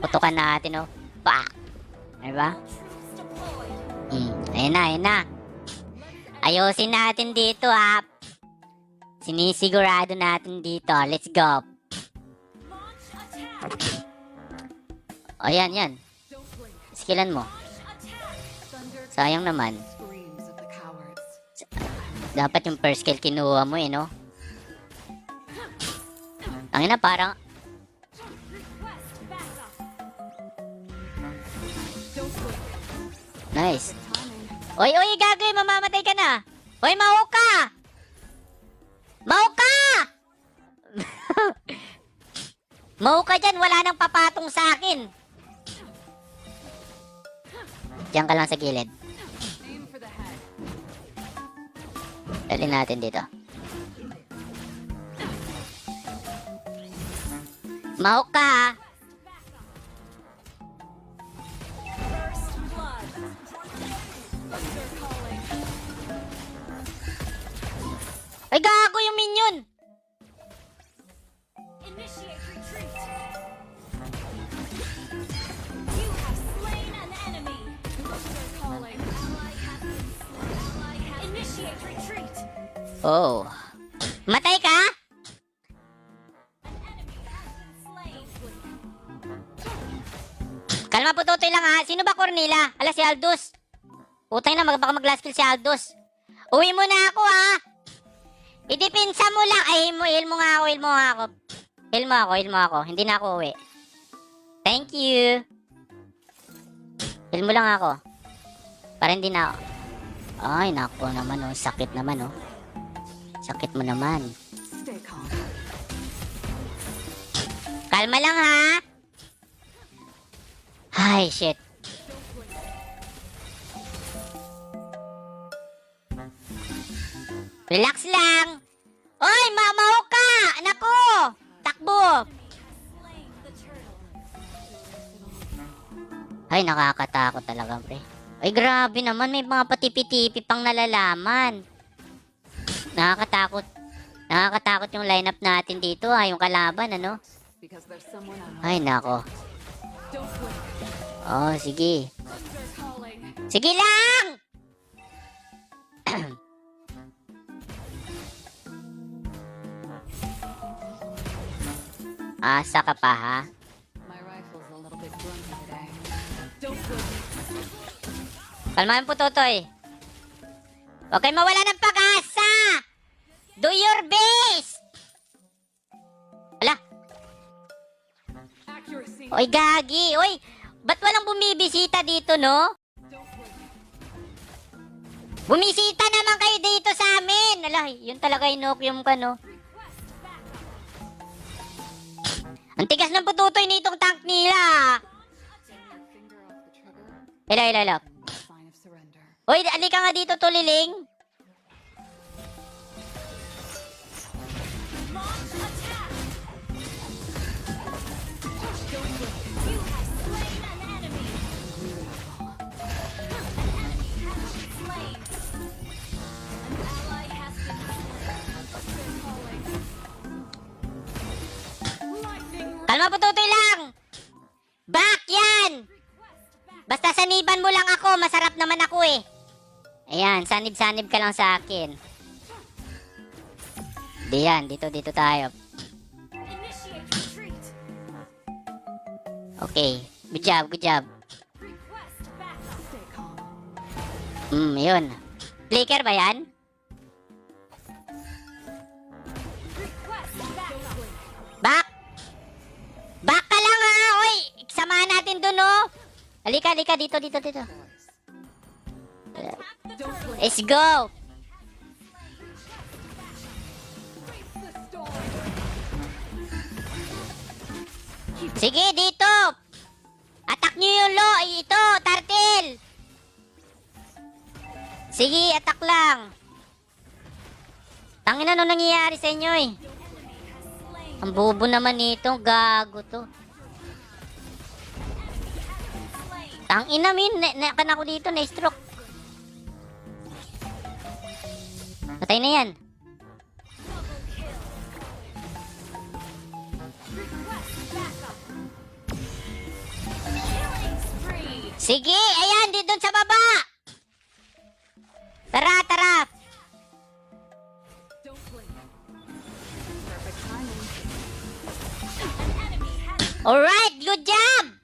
Putukan natin, oh. Pak! Diba? Hmm, ayun na, ayun na. Ayusin natin dito, ha. Sinisigurado natin dito. Let's go. O, yan. Skillan mo. Sayang naman. Dapat yung first skill kinuha mo eh, no? Ang ina, parang... Nice. Oy, oy, gagawin, mamamatay ka na. Oy, maho ka! Maho ka! maho ka dyan, wala nang papatong sa akin. Diyan ka lang sa gilid. Dali natin dito. Mahok ka Ally has Initiate retreat. Oh. Matay ka? Kalma po, Totoy lang ha. Sino ba Cornila? Ala, si Aldous. Utay na, mag baka mag-last kill si Aldous. Uwi mo na ako ha. Idipinsa mo lang. Ay, mo, heal mo nga ako, heal mo nga ako. Heal mo ako, heal mo ako. Hindi na ako uwi. Thank you. Heal mo lang ako. Para hindi na ako. Ay, nako naman oh. Sakit naman oh. Sakit mo naman. Kalma lang ha. Ay, shit. Relax lang. Oy, mamaw ka! Nako! Takbo! Ay, nakakatakot talaga, pre. Ay, grabe naman. May mga patipi-tipi pang nalalaman. Nakakatakot. Nakakatakot yung lineup natin dito, ha. Yung kalaban, ano? Ay, nako. Oh, sige. Sige lang! Asa ka pa, ha? Kalmahan po, Totoy. Huwag kayo mawala ng pag-asa! Do your best! Ala, oy gagi, oy! Ba't walang bumibisita dito, no? Bumisita naman kayo dito sa amin! Ala, yun talaga inopium ka, no? Ang tigas ng pututoy nitong tank nila! Sign of surrender. Uy, alika nga dito, tuliling. Lightning. Kalma pututoy lang! Back yan! Basta saniban mo lang ako, masarap naman ako eh. Ayan, sanib-sanib ka lang sa akin. Di yan, dito, dito tayo. Okay, good job, good job. Hmm, yun. Flicker ba yan? Samahan natin dun, oh! Halika, halika, dito, dito, dito. Let's go! Sige, dito! Attack nyo yung lo! Ito, turtle! Sige, attack lang! Tangina, ano nangyayari sa inyo eh? Ang bobo naman nito, gago to. Slain. Tangina, min, na, na, kan ako dito, na-stroke. Patay na yan. Sige, ayan, di doon sa baba. Tara, tara. Alright, good job!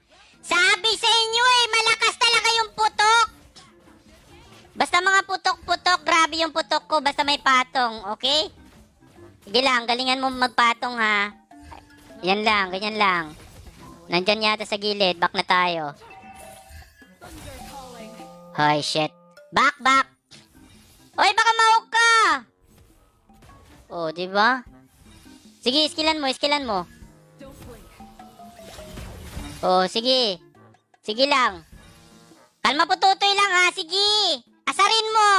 Basta mga putok-putok, grabe yung putok ko, basta may patong, okay? Sige lang, galingan mo magpatong ha. Yan lang, ganyan lang. Nandyan yata sa gilid, back na tayo. Hoy, shit. Back, back! Hoy, baka mahuk ka! Oh, di ba? Sige, skillan mo, skillan mo. Oh, sige. Sige lang. Kalma po tutoy lang ha, sige. Asarin mo.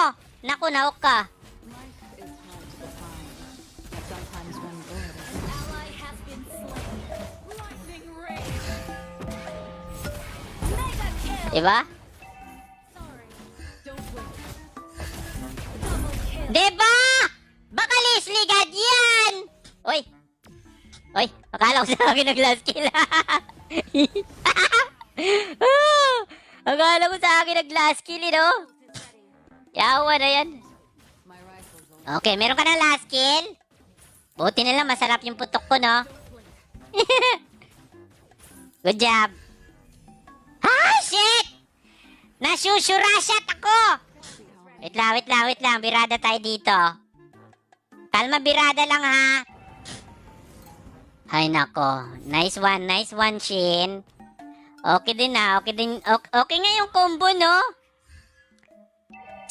Naku, naok ka. Kill. Diba? Kill. Diba? Baka Leslie God yan. Oy. Oy, akala ko sa akin nag-last kill. Ah, akala ko sa akin nag-last kill, eh, no? Yawa na yan. Okay, meron ka na last kill? Buti na lang, masarap yung putok ko, no? Good job. Ah, shit! Nasusurashat ako! Wait lang, wait lang, wait lang. Birada tayo dito. Kalma, birada lang, ha? Ay, nako. Nice one, nice one, Shin. Okay din na, okay din. Okay, okay nga yung combo, no?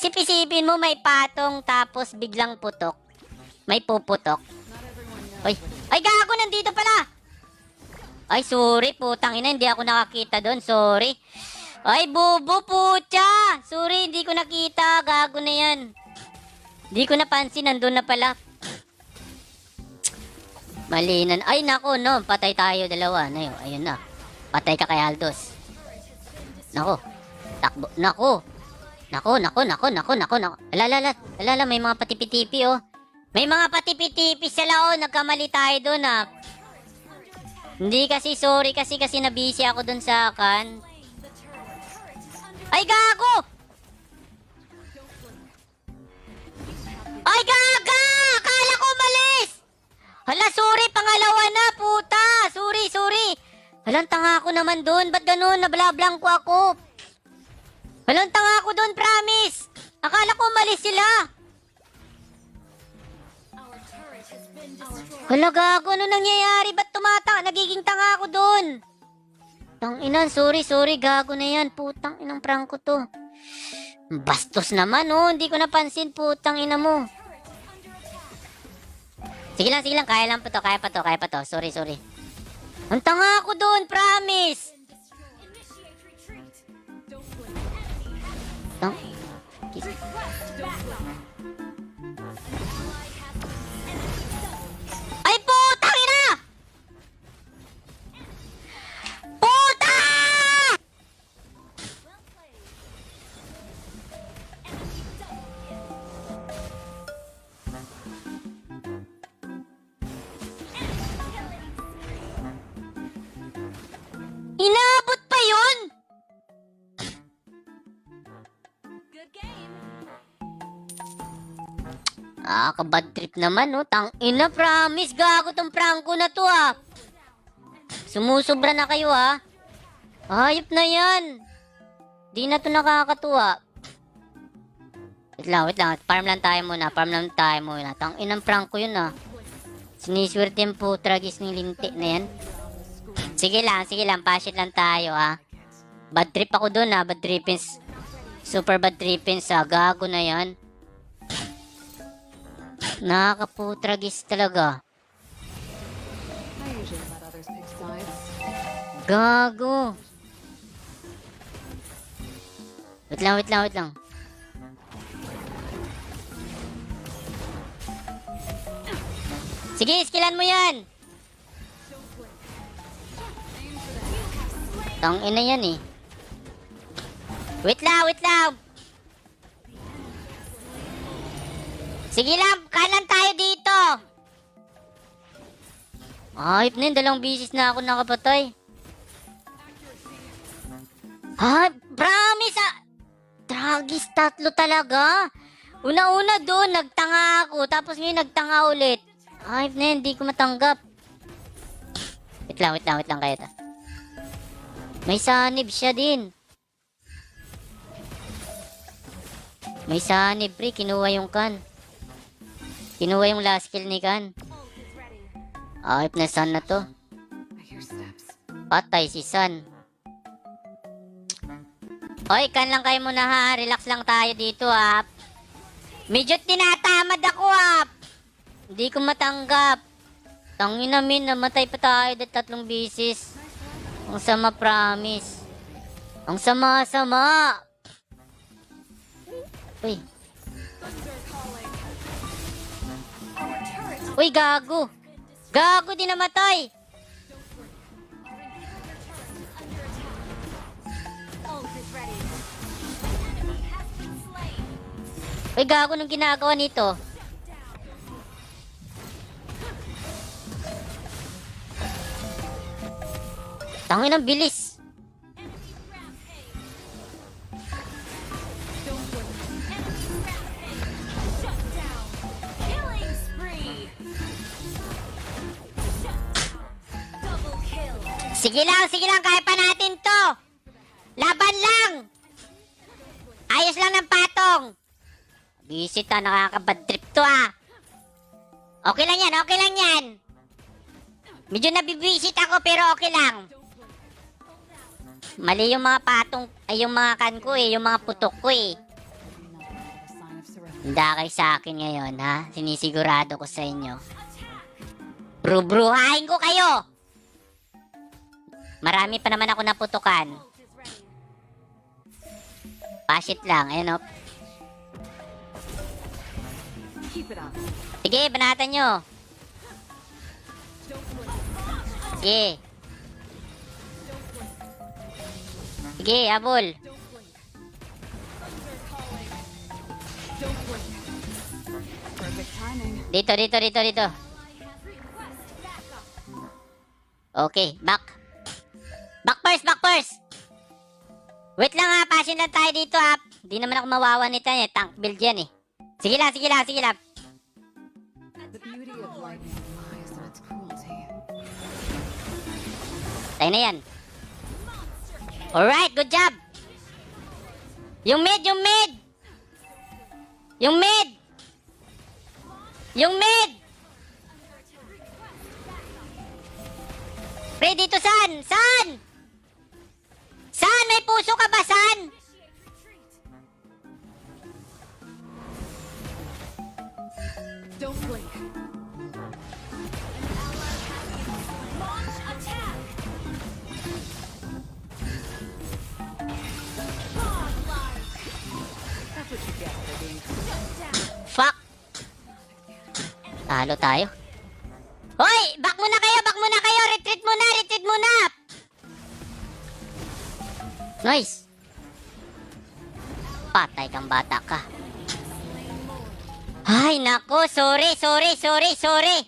Sipisipin mo may patong tapos biglang putok. May puputok. Knows. Ay, gago nandito pala. Ay, sorry, putang ina, hindi ako nakakita doon. Sorry. Ay, bubo, pucha. Sorry, hindi ko nakita. Gago na yan. Hindi ko napansin, nandun na pala. Malinan. Ay, nako, no. Patay tayo dalawa. Nayo, ayun na. Patay ka kay Aldos. Nako. Takbo. Nako. Nako, nako, nako, nako, nako, nako. Alala, alala, may mga patipitipi, oh. May mga patipitipi sila, oh. Nagkamali tayo doon, ah. Hindi kasi, sorry kasi, kasi nabisi ako doon sa kan. Ay, gago! Ay, gaga! Akala ko malis! Hala, sorry, pangalawa na, puta! Sorry, sorry! Halang tanga ako naman doon. Ba't ganun? Nablablang ko ako. Halang tanga ako doon, promise! Akala ko malis sila. Hala, gago, ano nangyayari? Ba't tumata? Nagiging tanga ako doon. Tang inan, sorry, sorry, gago na yan. Putang inang prangko to. Bastos naman, oh. Hindi ko napansin, putang ina mo. Sige lang, sige lang. Kaya lang pa to, kaya pa to, kaya pa to. Sorry, sorry. Ang tanga ako doon, promise. Tang... Request backup. Ah, kabad trip naman, no? Tang ina, promise. Gago tong prangko na to, ah. Sumusubra na kayo, ah. Hayop na yan. Di na to nakakatuwa. Wait lang, wait lang. Farm lang tayo muna. Farm lang tayo muna. Tang inang prangko yun, ah. Siniswerte yung putragis ng linti na yan. Sige lang, sige lang. Pasit lang tayo, ah. Bad trip ako dun, ah. Bad trippings. Super bad trippings, ah. Gago na yan. Nakakaputragis talaga. Gago. Wait lang, wait lang, wait lang. Sige, skillan mo yan. Tang ina yan eh. Wait lang, wait lang. Sige lang, kanan tayo dito. Ayop na yun, dalawang bisis na ako nakapatay. Ha? Promise ah! Tragis, tatlo talaga. Una-una doon, nagtanga ako. Tapos ngayon, nagtanga ulit. Ay, na hindi ko matanggap. Wait lang, wait lang, wait lang kayo ta. May sanib siya din. May sanib, pre. Kinuha yung kan. Kinuha yung last kill ni kan. Ayop na san na to. Patay si San. Oy, kan lang kayo muna ha. Relax lang tayo dito ha. Medyo tinatamad ako ha. Hindi ko matanggap. Tangin namin, namatay pa tayo dahil tatlong bisis. Ang sama promise. Ang sama-sama. Uy. Uy, gago. Gago din namatay. Uy, gago nung ginagawa nito. Tangin ang bilis. Sige lang, sige lang, kaya pa natin to. Laban lang. Ayos lang ng patong. Visit na, nakakabad trip to ah. Okay lang yan, okay lang yan. Medyo nabibisit ako pero okay lang. Mali yung mga patong, ay yung mga kan ko eh, yung mga putok ko eh. Handa kayo sa akin ngayon ha, sinisigurado ko sa inyo. Brubruhain ko kayo! Marami pa naman ako naputukan. Pasit lang, ayun o. Up. Sige, banatan nyo. Sige. Sige, abol. Dito, dito, dito, dito. Okay, back. Back first, back first. Wait lang ha, passion lang tayo dito ha. Di naman ako mawawa nito eh, tank build yan eh. Sige lang, sige lang, sige lang. Tayo na yan. Alright, good job. Yung mid, yung mid. Yung mid. Yung mid. Pre, dito san? San? San? May puso ka ba, San? Don't blink. Launch attack. Fuck. Talo tayo. Nice! Patay kang bata ka. Ay, nako! Sorry, sorry, sorry, sorry!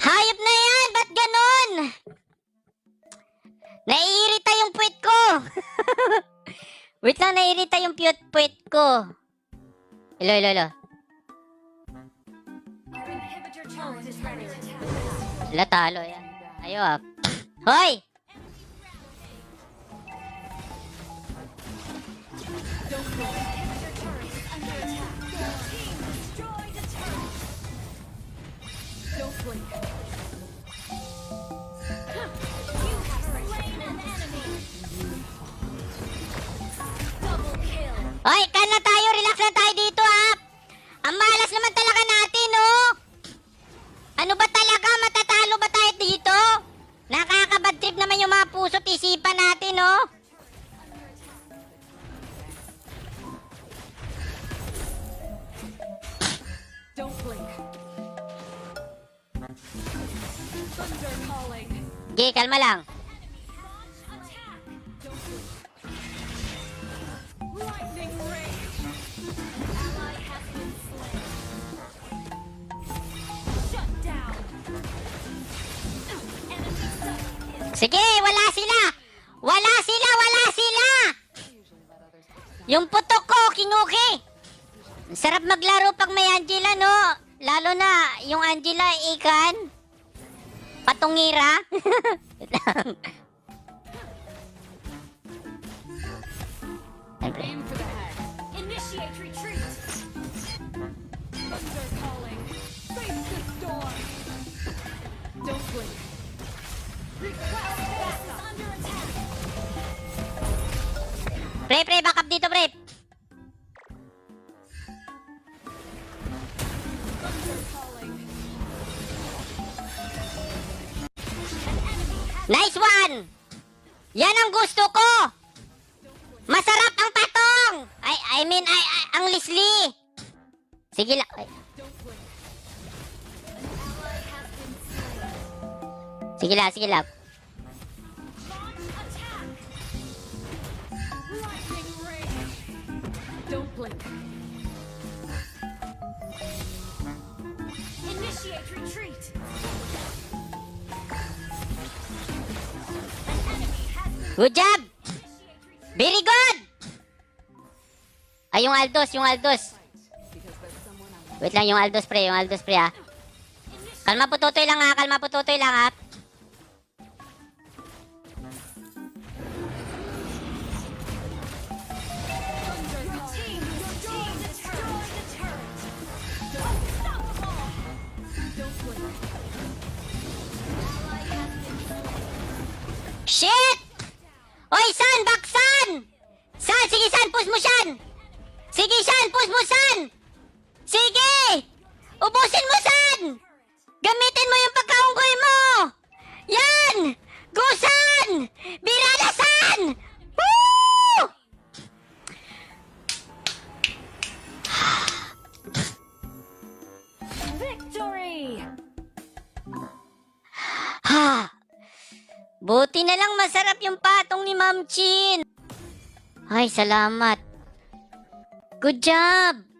Hayop na yan! Ba't ganon? Naiirita yung puwit ko! Wait lang, naiirita yung puwit ko. Hello, hello, hello. Wala talo yan. Ayo ah. Hoy! Don't fall. Shut down. Enemy double kill. Sige, wala sila. Wala sila. Yung putok ko, kinuki! Sarap maglaro pag may Angela, no? Lalo na yung Angela ikan. Patungira. Aim for the head. Initiate retreat. Thunder calling. Face the storm. Don't blink. Request backup. Under attack. Pre, pre, back up dito, pre. Nice one! Yan ang gusto ko! Masarap ang patong! I, I mean, I, I- ang lisli! Sige lang. Ay, sige lang, sige lang. Initiate retreat. Good job! Very good! Ay, yung Aldos, yung Aldos. Wait lang, yung Aldos, pre, yung Aldos, pre, ah. Kalma po, tutoy lang, ha. Kalma po, tutoy lang, ha. Oy, San! Baksan! San! Sige, San! Push mo siyan! Sige, San! Push mo, San! Sige! Ubusin mo, San! Gamitin mo yung pagkaunggoy mo! Yan! Go, San! Birada, San! Woo! Victory! Ha! Buti na lang masarap yung patong ni Ma'am Chin. Ay, salamat. Good job!